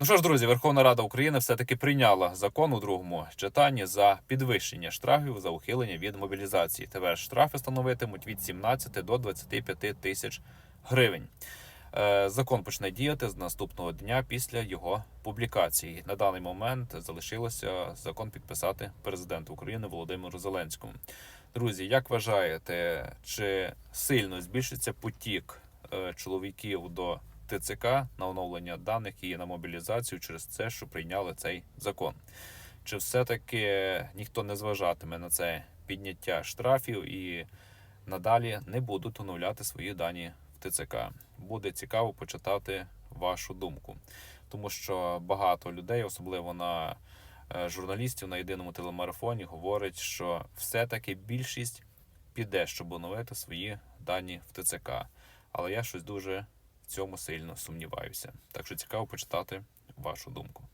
Ну що ж, друзі, Верховна Рада України все-таки прийняла закон у другому читанні за підвищення штрафів за ухилення від мобілізації. Тепер штрафи становитимуть від 17 до 25 тисяч гривень. Е, Закон почне діяти з наступного дня після його публікації. На даний момент залишилося закон підписати президент України Володимиру Зеленському. Друзі, як вважаєте, чи сильно збільшиться потік е, чоловіків до ТЦК на оновлення даних і на мобілізацію через це, що прийняли цей закон? Чи все-таки ніхто не зважатиме на це підняття штрафів і надалі не будуть оновляти свої дані в ТЦК? Буде цікаво почитати вашу думку, тому що багато людей, особливо на е, журналістів на єдиному телемарафоні, говорить, що все-таки більшість піде, щоб оновити свої дані в ТЦК. Але я щось дуже цьому сильно сумніваюся. Так що цікаво почитати вашу думку.